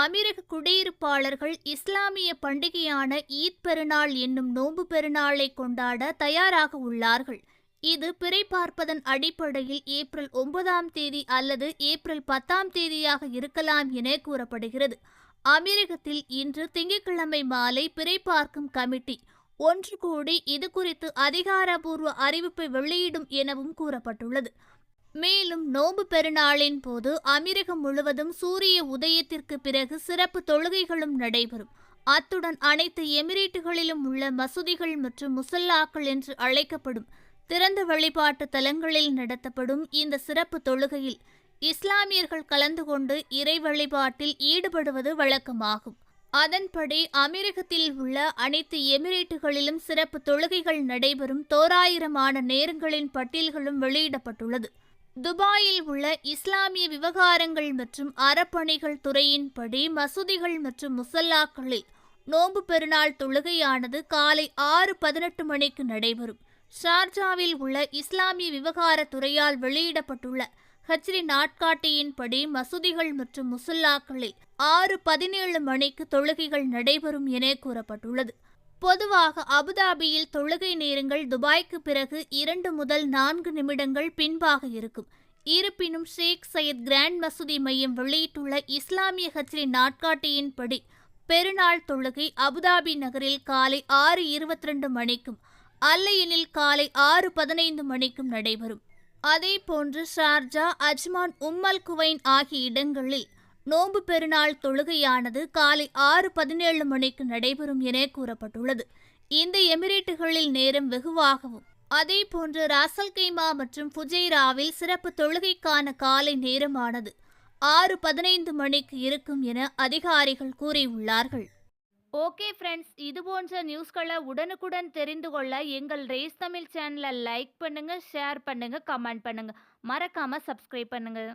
அமீரக குடியிருப்பாளர்கள் இஸ்லாமிய பண்டிகையான ஈத் பெருநாள் என்னும் நோன்பு பெருநாளை கொண்டாட தயாராக உள்ளார்கள். இது பிறை பார்ப்பதன் அடிப்படையில் ஏப்ரல் ஒன்பதாம் தேதி அல்லது ஏப்ரல் பத்தாம் தேதியாக இருக்கலாம் என கூறப்படுகிறது. அமீரகத்தில் இன்று திங்கட்கிழமை மாலை பிறை பார்க்கும் கமிட்டி ஒன்று கூடி இது குறித்து அதிகாரபூர்வ அறிவிப்பை வெளியிடும் எனவும் கூறப்பட்டுள்ளது. மேலும் நோம்பு பெருநாளின் போது அமீரகம் முழுவதும் சூரிய உதயத்திற்கு பிறகு சிறப்பு தொழுகைகளும் நடைபெறும். அத்துடன் அனைத்து எமிரேட்டுகளிலும் உள்ள மசூதிகள் மற்றும் முசல்லாக்கள் என்று அழைக்கப்படும் திறந்த வழிபாட்டு தலங்களில் நடத்தப்படும் இந்த சிறப்பு தொழுகையில் இஸ்லாமியர்கள் கலந்து கொண்டு இறை வழிபாட்டில் ஈடுபடுவது வழக்கமாகும். அதன்படி அமீரகத்தில் உள்ள அனைத்து எமிரேட்டுகளிலும் சிறப்பு தொழுகைகள் நடைபெறும் தோராயிரமான நேரங்களின் பட்டியல்களும் வெளியிடப்பட்டுள்ளது. துபாயில் உள்ள இஸ்லாமிய விவகாரங்கள் மற்றும் அறப்பணிகள் துறையின்படி மசூதிகள் மற்றும் முசல்லாக்களில் நோன்பு பெருநாள் தொழுகையானது காலை ஆறு பதினெட்டு மணிக்கு நடைபெறும். ஷார்ஜாவில் உள்ள இஸ்லாமிய விவகார துறையால் வெளியிடப்பட்டுள்ள ஹஜ்ரி நாட்காட்டியின்படி மசூதிகள் மற்றும் முசல்லாக்களில் ஆறு பதினேழு மணிக்கு தொழுகைகள் நடைபெறும் என கூறப்பட்டுள்ளது. பொதுவாக அபுதாபியில் தொழுகை நேரங்கள் துபாய்க்கு பிறகு இரண்டு முதல் நான்கு நிமிடங்கள் பின்பாக இருக்கும். இருப்பினும் ஷேக் சையத் கிராண்ட் மசூதி மையம் வெளியிட்டுள்ள இஸ்லாமிய ஹஜ்ரி நாட்காட்டியின்படி பெருநாள் தொழுகை அபுதாபி நகரில் காலை ஆறு இருபத்தி ரெண்டு மணிக்கும் அல்லையனில் காலை ஆறு பதினைந்து மணிக்கும் நடைபெறும். அதே போன்று ஷார்ஜா அஜ்மான் உம்மல் குவைன் ஆகிய இடங்களில் நோன்பு பெருநாள் தொழுகையானது காலை ஆறு பதினேழு மணிக்கு நடைபெறும் என கூறப்பட்டுள்ளது. இந்த எமிரேட்டுகளில் நேரம் வெகுவாகவும் அதே போன்று ராசல் கைமா மற்றும் புஜைராவில் சிறப்பு தொழுகைக்கான காலை நேரமானது ஆறு பதினைந்து மணிக்கு இருக்கும் என அதிகாரிகள் கூறியுள்ளார்கள். ஓகே ஃப்ரெண்ட்ஸ் இது போன்ற நியூஸ்களை உடனுக்குடன் தெரிந்து கொள்ள எங்கள் ரேஸ் தமிழ் சேனலை லைக் பண்ணுங்கள் ஷேர் பண்ணுங்கள் கமெண்ட் பண்ணுங்கள் மறக்காமல் சப்ஸ்கிரைப் பண்ணுங்கள்